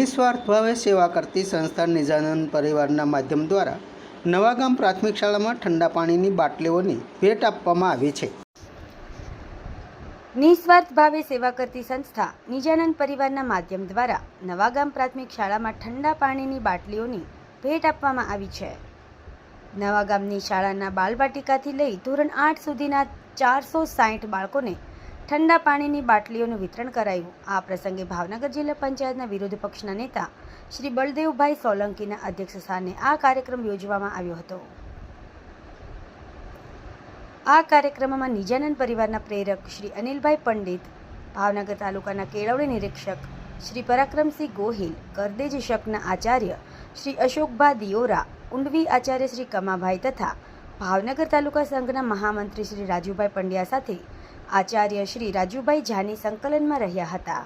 નિસ્વાર્થ ભાવે સેવા કરતી સંસ્થા નિજાનંદ પરિવારના માધ્યમ દ્વારા નવાગામ પ્રાથમિક શાળામાં ઠંડા પાણીની બાટલીઓની ભેટ આપવામાં આવી છે. નિસ્વાર્થ ભાવે સેવા કરતી સંસ્થા નિજાનંદ પરિવારના માધ્યમ દ્વારા નવાગામ પ્રાથમિક શાળામાં ઠંડા પાણીની બાટલીઓની ભેટ આપવામાં આવી છે. નવાગામની શાળાના બાલવાટિકાથી લઈ ધોરણ આઠ સુધીના ચારસો સાઠ બાળકોને ઠંડા પાણીની બાટલીઓનું વિતરણ કરાયું. આ પ્રસંગે ભાવનગર જિલ્લા પંચાયતના વિરોધ પક્ષના નેતા શ્રી બળદેવભાઈ સોલંકીના અધ્યક્ષ સ્થાને આ કાર્યક્રમ યોજવામાં આવ્યો હતો. આ કાર્યક્રમમાં નિજાનંદ પરિવારના પ્રેરક શ્રી અનિલભાઈ પંડિત, ભાવનગર તાલુકાના કેળવણી નિરીક્ષક શ્રી પરાક્રમસિંહ ગોહિલ, કરદેજ શકના આચાર્ય શ્રી અશોકભા દિયોરા ઉંડવી આચાર્ય શ્રી કમાભાઈ તથા ભાવનગર તાલુકા સંઘના મહામંત્રી શ્રી રાજુભાઈ પંડ્યા સાથે આચાર્ય શ્રી રાજુભાઈ જાની સંકલનમાં રહ્યા હતા.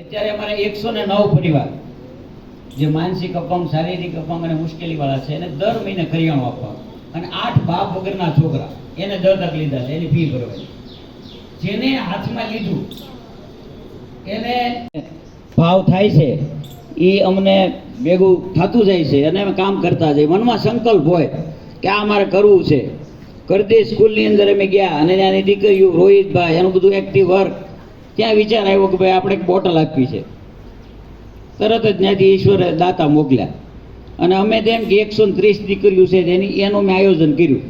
અત્યારે અમારે એકસો લીધા એની ભાવ થાય છે, એ અમને ભેગું થતું જાય છે, અને કામ કરતા જઈએ. મનમાં સંકલ્પ હોય કે આ અમારે કરવું છે. કરદી સ્કૂલની અંદર અમે ગયા અને ત્યાંની દીકરીઓ રોહિતભાઈ એનું બધું એક્ટિવ વર્ક ત્યાં વિચાર આવ્યો કે ભાઈ આપણે એક બોટલ આપવી છે. તરત જ ત્યાંથી ઈશ્વરે દાતા મોકલ્યા. અને અમે તેમ કે એકસો ત્રીસ દીકરીઓ છે તેની એનું મેં આયોજન કર્યું.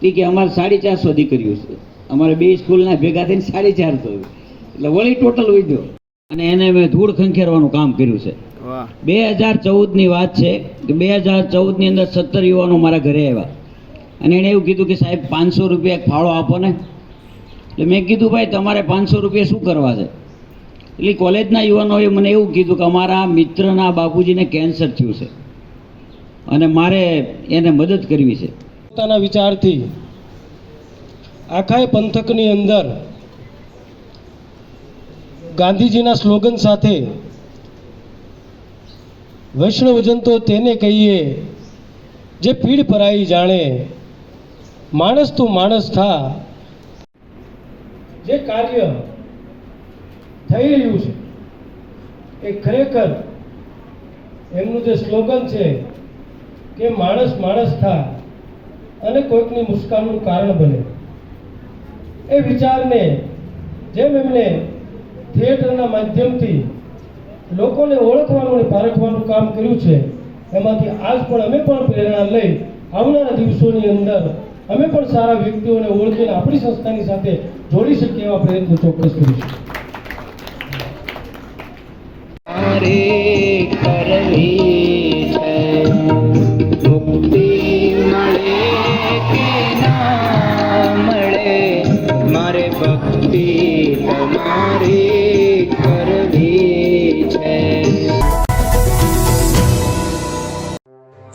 તે કે અમારે સાડી ચારસો દીકરીઓ છે. અમારે બે સ્કૂલના ભેગા થઈને સાડી ચારસો. એટલે વળી ટોટલ વધ્યો અને એને મેં ધૂળ ખંખેરવાનું કામ કર્યું છે. બે હજાર ચૌદની વાત છે કે બે હજાર ચૌદની અંદર સત્તર યુવાનો મારા ઘરે આવ્યા. અને એણે એવું કીધું કે સાહેબ, પાંચસો રૂપિયા ફાળો આપો ને. એટલે મેં કીધું, ભાઈ, તમારે પાંચસો રૂપિયા શું કરવા છે? એટલે કોલેજના યુવાનોએ મને એવું કીધું કે અમારા મિત્રના બાપુજીને કેન્સર થયું છે. અને મારે એને મદદ કરવી છે. પોતાના વિચારથી આખા પંથકની અંદર ગાંધીજીના સ્લોગન સાથે વૈષ્ણવજન તો તેને કહીએ, જે પીડ પરાઈ જાણે માણસ તું માણસ થા. જે કાર્ય થઈ રહ્યું છે, એ ખરેખર એમનું જે સ્લોગન છે, કે માણસ માણસ થા અને કોઈકની મુસ્કાનનું કારણ બને. એ વિચારને જેમ એમને થિયેટરના માધ્યમથી લોકોને ઓળખવાનું અને પારખવાનું કામ કર્યું છે, એમાંથી આજ પણ અમે પણ પ્રેરણા લઈ આવનારા દિવસોની અંદર અમે પણ સારા વ્યક્તિઓને ઓળખીને આપણી સંસ્થાની સાથે જોડી શકીએ એવા પ્રયત્નો ચોક્કસ કરીશું. મળે મળે? મારે ભક્તિ તમારી